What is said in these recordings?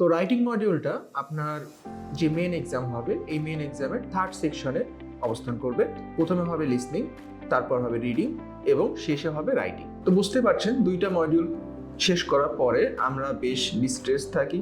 তো রাইটিং মডিউলটা আপনার যে মেন এক্সাম হবে, এই মেন এক্সামের থার্ড সেকশনে অবস্থান করবে। প্রথমে হবে লিসনিং তারপর হবে রিডিং এবং শেষে হবে রাইটিং তো বুঝতে পারছেন দুইটা মডিউল শেষ করার পরে আমরা বেশ ডিস্ট্রেস থাকি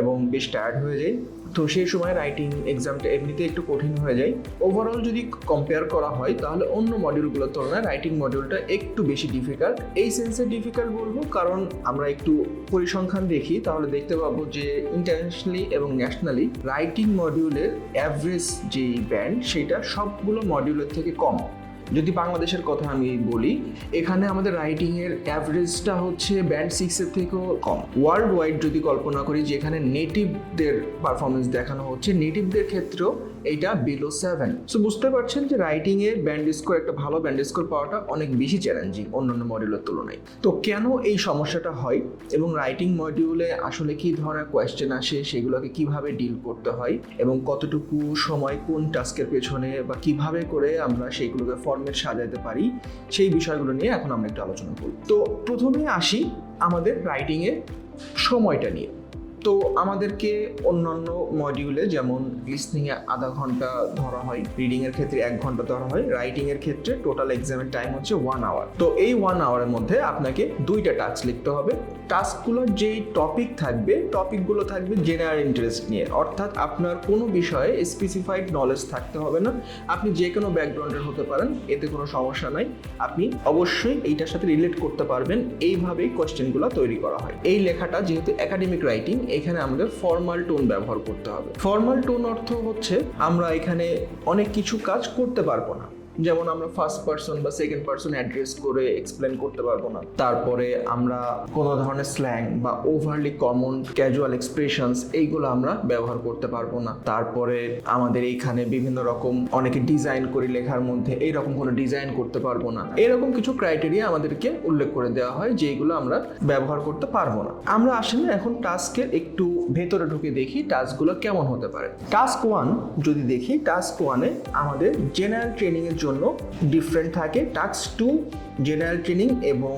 এবং বেশ টায়ার্ড হয়ে যাই। তো সেই সময় রাইটিং এক্সামটা এমনিতে একটু কঠিন হয়ে যায়। ওভারঅল যদি কম্পেয়ার করা হয়, তাহলে অন্য মডিউলগুলোর তুলনায় রাইটিং মডিউলটা একটু বেশি ডিফিকাল্ট এই সেন্সে ডিফিকাল্ট বলব, কারণ আমরা একটু পরিসংখ্যান দেখি, তাহলে দেখতে পাবো যে ইন্টারন্যাশনালি এবং ন্যাশনালি রাইটিং মডিউলের অ্যাভারেজ যে ব্যান্ড সেটা সবগুলো মডিউলের থেকে কম। যদি বাংলাদেশের কথা আমি বলি, এখানে আমাদের রাইটিংয়ের অ্যাভারেজটা হচ্ছে ব্যান্ড সিক্সের থেকেও কম। ওয়ার্ল্ড ওয়াইড যদি কল্পনা করি, যেখানে নেটিভদের পারফরমেন্স দেখানো হচ্ছে নেটিভদের ক্ষেত্রেও এইটা বিলো সেভেন সো বুঝতে পারছেন যে রাইটিং এর ব্যান্ড স্কোর একটা ভালো ব্যান্ড স্কোর পাওয়াটা অনেক বেশি চ্যালেঞ্জিং অন্যান্য মডিউলের তুলনায়। তো কেন এই সমস্যাটা হয় এবং রাইটিং মডিউলে আসলে কি ধরনের কোয়েশ্চেন আসে, সেগুলোকে কীভাবে ডিল করতে হয় এবং কতটুকু সময় কোন টাস্কের পেছনে বা কীভাবে করে আমরা সেইগুলোকে ফর্মেট সাজাতে পারি, সেই বিষয়গুলো নিয়ে এখন আমরা একটু আলোচনা করব। তো প্রথমে আসি আমাদের রাইটিংয়ের সময়টা নিয়ে। তো আমাদেরকে অন্যান্য মডিউলে যেমন লিসনিংয়ে আধা ঘণ্টা ধরা হয় রিডিং এর ক্ষেত্রে এক ঘণ্টা ধরা হয় রাইটিং এর ক্ষেত্রে টোটাল এক্সামের টাইম হচ্ছে ওয়ান আওয়ার তো এই ওয়ান আওয়ারের মধ্যে আপনাকে দুইটা টাস্ক লিখতে হবে। টাস্কগুলোর যেই টপিক থাকবে টপিকগুলো থাকবে জেনারেল ইন্টারেস্ট নিয়ে। অর্থাৎ আপনার কোনো বিষয়ে স্পেসিফাইড নলেজ থাকতে হবে না। আপনি যে কোনো ব্যাকগ্রাউন্ডের হতে পারেন, এতে কোনো সমস্যা নাই। আপনি অবশ্যই এইটার সাথে রিলেট করতে পারবেন। এইভাবেই কোয়েশ্চেনগুলো তৈরি করা হয়। এই লেখাটা যেহেতু একাডেমিক রাইটিং এখানে আমাদের ফর্মাল টোন ব্যবহার করতে হবে। ফর্মাল টোন অর্থ হচ্ছে আমরা এখানে অনেক কিছু কাজ করতে পারব না। যেমন আমরা ফার্স্ট পার্সন বা সেকেন্ড পার্সন অ্যাড্রেস করে এক্সপ্লেন করতে পারব না। তারপরে আমরা কোনো ধরনের স্ল্যাং বা ওভারলি কমন ক্যাজুয়াল এক্সপ্রেশনস এইগুলো আমরা ব্যবহার করতে পারব না। তারপরে আমাদের এইখানে বিভিন্ন রকম অনেকে ডিজাইন করে লেখার মধ্যে এইরকম কোনো ডিজাইন করতে পারব না। এরকম কিছু ক্রাইটেরিয়া আমাদেরকে উল্লেখ করে দেওয়া হয় যেগুলো আমরা ব্যবহার করতে পারব না। আমরা আসলে এখন টাস্কের একটু ভেতরে ঢুকে দেখি টাস্কগুলো কেমন হতে পারে। টাস্ক ওয়ান যদি দেখি টাস্ক ওয়ানে আমাদের জেনারেল ট্রেনিং এর জন্য ডিফারেন্ট থাকে টাস্ক টু জেনারেল ট্রেনিং এবং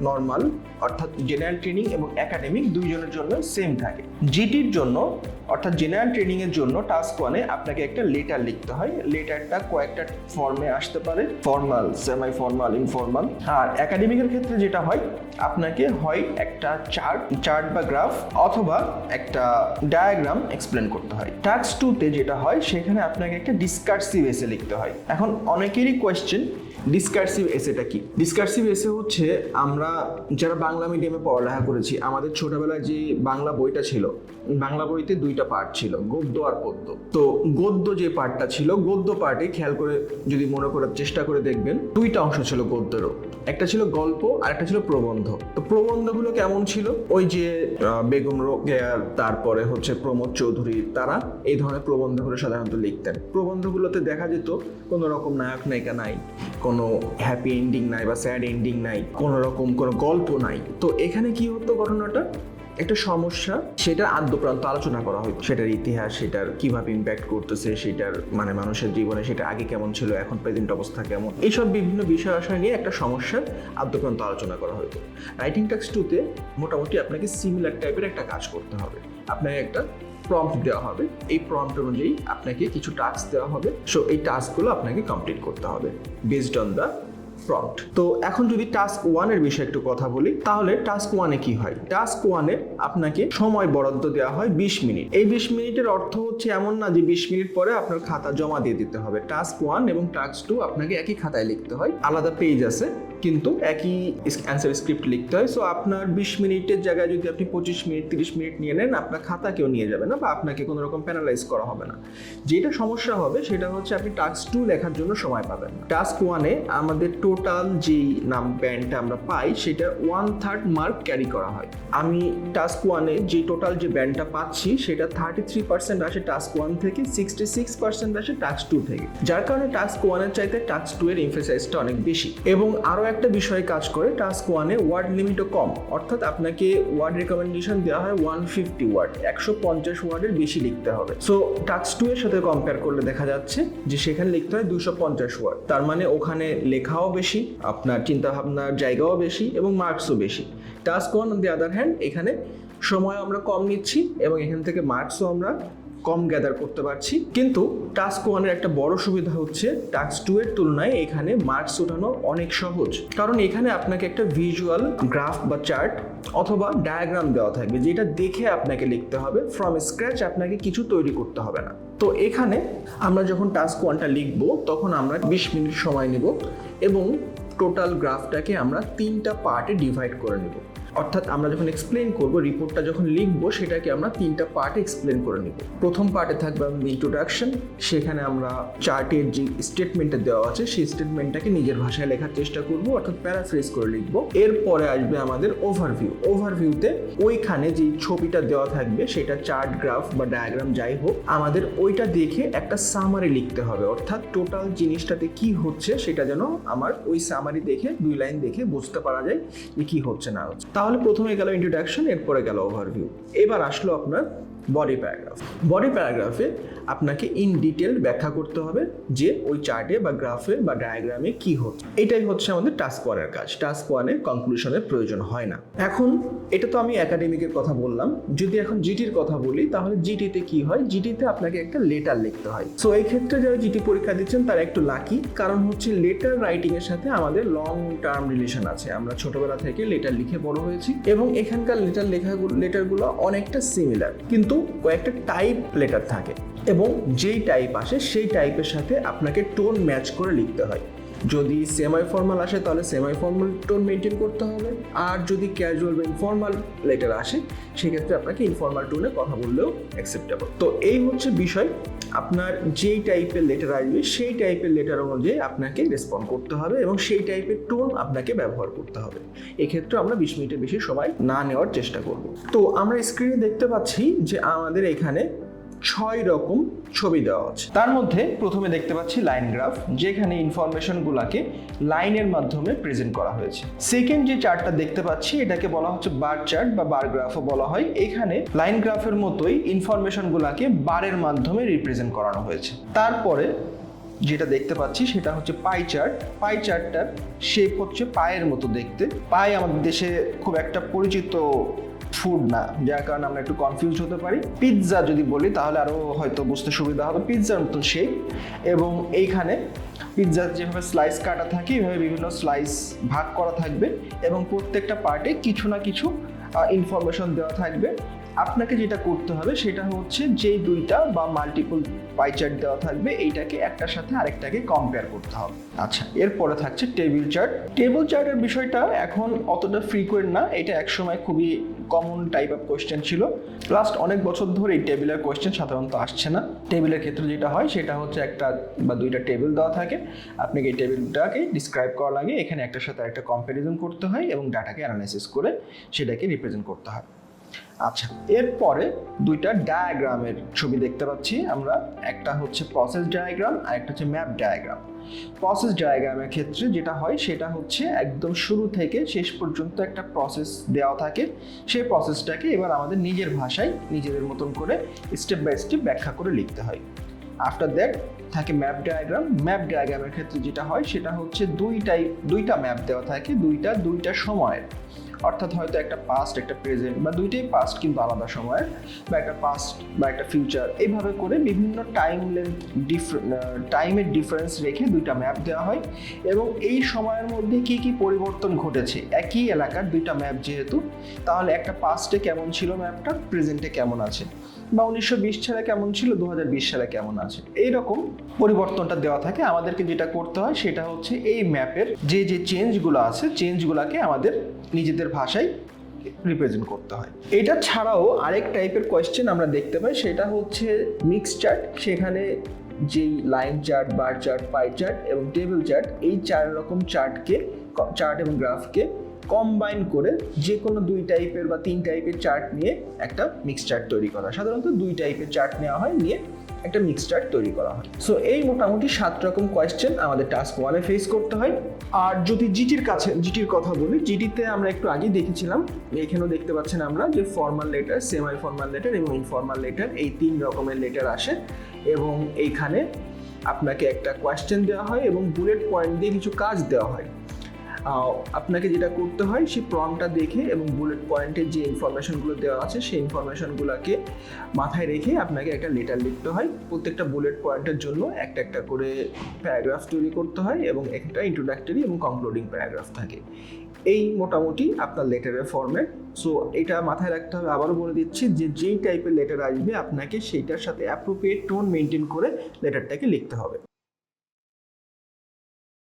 নর্মাল অর্থাৎ জেনারেল ট্রেনিং এবং একাডেমিক দুইজনের জন্য সেম থাকে। জিটির জন্য, অর্থাৎ জেনারেল ট্রেনিং এর জন্য টাস্ক ওয়ানে আপনাকে একটা লেটার লিখতে হয়। লেটারটা কয়েকটা ফর্মে আসতে পারে। ফর্মাল সেমাই ফর্মাল ইনফর্মাল আর একাডেমিকের ক্ষেত্রে যেটা হয়, আপনাকে হয় একটা চার্ট চার্ট বা গ্রাফ অথবা একটা ডায়াগ্রাম এক্সপ্লেন করতে হয়। টাস্ক টুতে যেটা হয়, সেখানে আপনাকে একটা ডিসকার্সিভ এসে লিখতে হয়। এখন অনেকেরই কোয়েশ্চেন ডিসকার্সিভ এসেটা কি? ডিসকার্সিভ এসে হচ্ছে আমরা যারা বাংলা মিডিয়ামে পড়ালেখা করেছি, আমাদের ছোটবেলায় যে বাংলা বইটা ছিল, বাংলা বইতে দুইটা পার্ট ছিল, গদ্য আর পদ্য। তো গদ্য যে পার্টটা ছিল, গদ্য পার্টে খেয়াল করে যদি মনে করার চেষ্টা করে দেখবেন, দুইটা অংশ ছিল গদ্যেরও। একটা ছিল গল্প আর একটা ছিল প্রবন্ধ। তো প্রবন্ধগুলো কেমন ছিল? ওই যে বেগম রোকেয়ার তারপরে হচ্ছে প্রমোদ চৌধুরী, তারা এই ধরনের প্রবন্ধগুলো সাধারণত লিখতেন। প্রবন্ধগুলোতে দেখা যেত, কোনো রকম নায়ক নায়িকা নাই, কোনো হ্যাপি এন্ডিং নাই বা স্যাড এন্ডিং নাই কোনো রকম কোনো গল্প নাই। তো এখানে কি হতো ঘটনাটা? একটা সমস্যা সেটা আদ্যপ্রান্ত আলোচনা করা হয় সেটার ইতিহাস, সেটার কীভাবে ইম্প্যাক্ট করতেছে, সেটার মানে মানুষের জীবনে সেটা আগে কেমন ছিল, এখন প্রেজেন্ট অবস্থা কেমন? এইসব বিভিন্ন বিষয় আশয় নিয়ে একটা সমস্যার আদ্যপ্রান্ত আলোচনা করা হতো রাইটিং টাক্স টুতে মোটামুটি আপনাকে সিমিলার টাইপের একটা কাজ করতে হবে। আপনাকে একটা প্রম্পট দেওয়া হবে। এই প্রম্পট অনুযায়ী আপনাকে কিছু টাস্ক দেওয়া হবে। সো এই টাস্কগুলো আপনাকে কমপ্লিট করতে হবে বেসড অন দ্য প্রম্পট তো এখন যদি টাস্ক ওয়ানের বিষয়ে একটু কথা বলি, তাহলে টাস্ক ওয়ানে কি হয়? টাস্ক ওয়ানে আপনাকে সময় বরাদ্দ দেওয়া হয় বিশ মিনিট। এই বিশ মিনিটের অর্থ হচ্ছে এমন না যে বিশ মিনিট পরে আপনার খাতা জমা দিয়ে দিতে হবে। টাস্ক ওয়ান এবং টাস্ক টু আপনাকে একই খাতায় লিখতে হয়। আলাদা পেজ আছে। কিন্তু একই অ্যান্সার স্ক্রিপ্ট লিখতে হয়। সো আপনার বিশ মিনিটের জায়গায় যদি আপনি পঁচিশ মিনিট, তিরিশ মিনিট নিয়ে নেন, আপনার খাতা কেউ নিয়ে যাবে না বা আপনাকে কোনো রকম প্যানালাইজ করা হবে না। যেটা সমস্যা হবে, সেটা হচ্ছে আপনি টাস্ক টু লেখার জন্য সময় পাবেন। টাস্ক ওয়ানে আমাদের টোটাল যেই নাম ব্যান্ডটা আমরা পাই, সেটা ওয়ান থার্ড মার্ক ক্যারি করা হয়। আমি টাস্ক ওয়ানে যে টোটাল যে ব্যান্ডটা পাচ্ছি, সেটা থার্টি থ্রি পার্সেন্ট আসে টাস্ক ওয়ান থেকে সিক্সটি সিক্স পার্সেন্ট আসে টাস্ক টু থেকে। যার কারণে টাস্ক ওয়ানের চাইতে টাস্ক টু এর এমফেসাইজটা অনেক বেশি। এবং আরও একটা বিষয়ে কাজ করে টাস্ক ওয়ানে ওয়ার্ড লিমিটও কম। অর্থাৎ আপনাকে ওয়ার্ড রেকমেন্ডেশন দেওয়া হয় ওয়ান ফিফটি ওয়ার্ড একশো পঞ্চাশ ওয়ার্ডের বেশি লিখতে হবে। সো টাস্ক টু এর সাথে কম্পেয়ার করলে দেখা যাচ্ছে যে সেখানে লিখতে হয় দুশো পঞ্চাশ ওয়ার্ড তার মানে ওখানে লেখাও বেশি, আপনার চিন্তাভাবনার জায়গাও বেশি এবং মার্কসও বেশি। Task one on the other hand এখানে সময় আমরা কম নিচ্ছি এবং এখান থেকে মার্কসও আমরা কম গ্যাদার করতে পারছি। কিন্তু টাস্ক ওয়ানের একটা বড় সুবিধা হচ্ছে টাস্ক টু এর তুলনায় এখানে মার্কস ওঠানো অনেক সহজ। কারণ এখানে আপনাকে একটা ভিজুয়াল গ্রাফ বা চার্ট অথবা ডায়াগ্রাম দেওয়া থাকবে, যেটা দেখে আপনাকে লিখতে হবে। ফ্রম স্ক্র্যাচ আপনাকে কিছু তৈরি করতে হবে না। তো এখানে আমরা যখন টাস্ক ওয়ানটা লিখব, তখন আমরা বিশ মিনিট সময় নেব এবং টোটাল গ্রাফটাকে আমরা তিনটা পার্টে ডিভাইড করে নেব। অর্থাৎ আমরা যখন এক্সপ্লেন করব রিপোর্টটা যখন লিখব, সেটাকে আমরা তিনটা পার্টে এক্সপ্লেন করে নেব। প্রথম পার্টে থাকবে আমাদের ইন্ট্রোডাকশন সেখানে আমরা চার্টের যে স্টেটমেন্টটা দেওয়া আছে, সেই স্টেটমেন্টটাকে নিজের ভাষায় লেখার চেষ্টা করব, অর্থাৎ প্যারাফ্রেজ করে লিখব। এরপরে আসবে আমাদের ওভারভিউ ওভারভিউতে ওইখানে যে ছবিটা দেওয়া থাকবে, সেটা চার্ট গ্রাফ বা ডায়াগ্রাম যাই হোক, আমাদের ওইটা দেখে একটা সামারি লিখতে হবে। অর্থাৎ টোটাল জিনিসটাতে কি হচ্ছে, সেটা যেন আমার ওই সামারি দেখে, দুই লাইন দেখে বুঝতে পারা যায় যে কি হচ্ছে না হচ্ছে। তাহলে প্রথমে গেল ইন্ট্রোডাকশন এরপরে গেল ওভারভিউ এবার আসলো আপনার বডি প্যারাগ্রাফ বডি প্যারাগ্রাফে আপনাকে ইন ডিটেল ব্যাখ্যা করতে হবে যে ওই চার্টে বা গ্রাফে বা ডায়াগ্রামে কি হচ্ছে। এটাই হচ্ছে আমাদের টাস্ক ওয়ানের কাজ। টাস্ক ওয়ানে কনক্লুশনের প্রয়োজন হয় না। এখন, এটা তো আমি একাডেমিকের কথা বললাম। যদি এখন জিটির কথা বলি, তাহলে জিটিতে কি হয়? জিটিতে আপনাকে একটা লেটার লিখতে হয়। সো এই ক্ষেত্রে যারা জিটি পরীক্ষা দিচ্ছেন, তারা একটু লাকি কারণ হচ্ছে লেটার রাইটিং এর সাথে আমাদের লং টার্ম রিলেশন আছে। আমরা ছোটবেলা থেকে লেটার লিখে বড় হয়েছি এবং এখানকার লেটার লেখাগুলো লেটারগুলো অনেকটা সিমিলার কিন্তু কয়েকটা টাইপ লেটার থাকে এবং যেই টাইপ আসে সেই টাইপের সাথে আপনাকে টোন ম্যাচ করে লিখতে হয়। যদি সেমাই ফর্মাল আসে, তাহলে সেমাই ফর্মাল টোন মেনটেন করতে হবে। আর যদি ক্যাজুয়াল বা ইনফর্মাল লেটার আসে, সেক্ষেত্রে আপনাকে ইনফর্মাল টোনে কথা বললেও অ্যাকসেপ্টেবল তো এই হচ্ছে বিষয়। আপনার যেই টাইপের লেটার আসবে, সেই টাইপের লেটার অনুযায়ী আপনাকে রেসপন্ড করতে হবে এবং সেই টাইপের টোন আপনাকে ব্যবহার করতে হবে। এক্ষেত্রে আমরা বিশ মিনিটের বেশি সময় না নেওয়ার চেষ্টা করব। তো আমরা স্ক্রিনে দেখতে পাচ্ছি যে আমাদের এখানে ছয় রকম ছবি দেওয়া আছে। তার মধ্যে প্রথমে দেখতে পাচ্ছি লাইন গ্রাফ, যেখানে ইনফরমেশনগুলোকে লাইনের মাধ্যমে প্রেজেন্ট করা হয়েছে। সেকেন্ড যে চার্টটা দেখতে পাচ্ছি, এটাকে বলা হচ্ছে বার চার্ট বা বার গ্রাফও বলা হয়। এখানে লাইন গ্রাফের মতোই ইনফরমেশনগুলোকে বারের মাধ্যমে রিপ্রেজেন্ট করানো হয়েছে। তারপরে যেটা দেখতে পাচ্ছি, সেটা হচ্ছে পাই চার্ট পাই চার্টটার শেপ হচ্ছে পায়ের মতো দেখতে। পাই আমাদের দেশে খুব একটা পরিচিত ফুড না, যার কারণে আমরা একটু কনফিউজ হতে পারি। পিৎজা যদি বলি, তাহলে আরও হয়তো বুঝতে সুবিধা হবে। পিৎজার মতন শেপ এবং এইখানে পিৎজার যেভাবে স্লাইস কাটা থাকে, এইভাবে বিভিন্ন স্লাইস ভাগ করা থাকবে এবং প্রত্যেকটা পার্টে কিছু না কিছু ইনফরমেশন দেওয়া থাকবে। আপনাকে যেটা করতে হবে সেটা হচ্ছে যে দুইটা বা মাল্টিপল পাই চার্ট দেওয়া থাকবে, এইটাকে একটার সাথে আরেকটাকে কম্পেয়ার করতে হবে। আচ্ছা এরপরে থাকছে টেবিল চার্ট টেবিল চার্টের বিষয়টা এখন অতটা ফ্রিকোয়েন্ট না, এটা একসময় খুবই কমন টাইপ অফ কোয়েশ্চেন ছিল। লাস্ট অনেক বছর ধরে এই টেবিলের কোয়েশ্চেন সাধারণত আসছে না। টেবিলের ক্ষেত্রে যেটা হয়, সেটা হচ্ছে একটা বা দুইটা টেবিল দেওয়া থাকে। আপনাকে এই টেবিলটাকে ডিসক্রাইব করা লাগে। এখানে একটার সাথে একটা কম্প্যারিজন করতে হয় এবং ডাটাকে অ্যানালাইসিস করে সেটাকে রিপ্রেজেন্ট করতে হয়। আচ্ছা এরপরে দুইটা ডায়াগ্রামের ছবি দেখতে পাচ্ছি আমরা। একটা হচ্ছে প্রসেস ডায়াগ্রাম আর একটা হচ্ছে ম্যাপ ডায়াগ্রাম প্রসেস ডায়াগ্রামের ক্ষেত্রে যেটা হয়, সেটা হচ্ছে একদম শুরু থেকে শেষ পর্যন্ত একটা প্রসেস দেওয়া থাকে। সেই প্রসেসটাকে এবার আমাদের নিজের ভাষায় নিজেদের মতন করে স্টেপ বাই স্টেপ ব্যাখ্যা করে লিখতে হয়। আফটার দ্যাট থাকে ম্যাপ ডায়াগ্রাম ম্যাপ ডায়াগ্রামের ক্ষেত্রে যেটা হয়, সেটা হচ্ছে দুইটাই, দুইটা ম্যাপ দেওয়া থাকে, দুইটা দুইটা সময়ের। অর্থাৎ হয়তো একটা পাস্ট একটা প্রেজেন্ট বা দুইটাই পাস্ট কিন্তু আলাদা সময়ের বা একটা পাস্ট বা একটা ফিউচার এইভাবে করে বিভিন্ন টাইম লেন্থ টাইমের ডিফারেন্স রেখে দুইটা ম্যাপ দেওয়া হয় এবং এই সময়ের মধ্যে কি কি পরিবর্তন ঘটেছে একই এলাকার দুইটা ম্যাপ যেহেতু, তাহলে একটা পাস্টে কেমন ছিল ম্যাপটা প্রেজেন্টে কেমন আছে? বা উনিশশো বিশ সালে কেমন ছিল দু সালে কেমন আছে? এইরকম পরিবর্তনটা দেওয়া থাকে। আমাদেরকে যেটা করতে হয় সেটা হচ্ছে এই ম্যাপের যে যে চেঞ্জগুলো আছে, চেঞ্জগুলোকে আমাদের নিজেদের ভাষায় রিপ্রেজেন্ট করতে হয়। এটা ছাড়াও আরেক টাইপের কোয়েশ্চেন আমরা দেখতে পাই, সেটা হচ্ছে মিক্স চার্ট সেখানে যেই line chart bar chart pie chart এবং টেবিল চার্ট এই চার রকম চার্টকে চার্ট এবং গ্রাফকে কম্বাইন করে যে কোনো দুই টাইপের বা তিন টাইপের চার্ট নিয়ে একটা মিক্স চার্ট তৈরি করা। সাধারণত দুই টাইপের চার্ট নেওয়া হয়, নিয়ে একটা মিক্স চার্ট তৈরি করা হয়। সো এই মোটামুটি সাত রকম কোয়েশ্চেন আমাদের টাস্ক ওয়ানে ফেস করতে হয়। আর যদি জিটির কাছে জিটির কথা বলি জিটিতে আমরা একটু আগে দেখেছিলাম, এখানেও দেখতে পাচ্ছেন আমরা যে formal letter semi formal letter এবং ইনফর্মাল লেটার এই তিন রকমের লেটার আসে। এবং এইখানে আপনাকে একটা কোয়েশ্চেন দেওয়া হয় এবং বুলেট পয়েন্ট দিয়ে কিছু কাজ দেওয়া হয়। আপনাকে যেটা করতে হয়, সেই প্রমটা দেখে এবং বুলেট পয়েন্টে যে ইনফরমেশনগুলো দেওয়া আছে, সেই ইনফরমেশনগুলোকে মাথায় রেখে আপনাকে একটা লেটার লিখতে হয়। প্রত্যেকটা বুলেট পয়েন্টের জন্য একটা একটা করে প্যারাগ্রাফ তৈরি করতে হয় এবং একটা ইন্ট্রোডাক্টরি এবং কনক্লুডিং প্যারাগ্রাফ থাকে। এই মোটামুটি আপনার লেটারের ফর্ম্যাট সো এটা মাথায় রাখতে হবে। আবারও বলে দিচ্ছি যে, যেই টাইপের লেটার আসবে, আপনাকে সেইটার সাথে অ্যাপ্রোপ্রিয়েট টোন মেনটেন করে লেটারটাকে লিখতে হবে।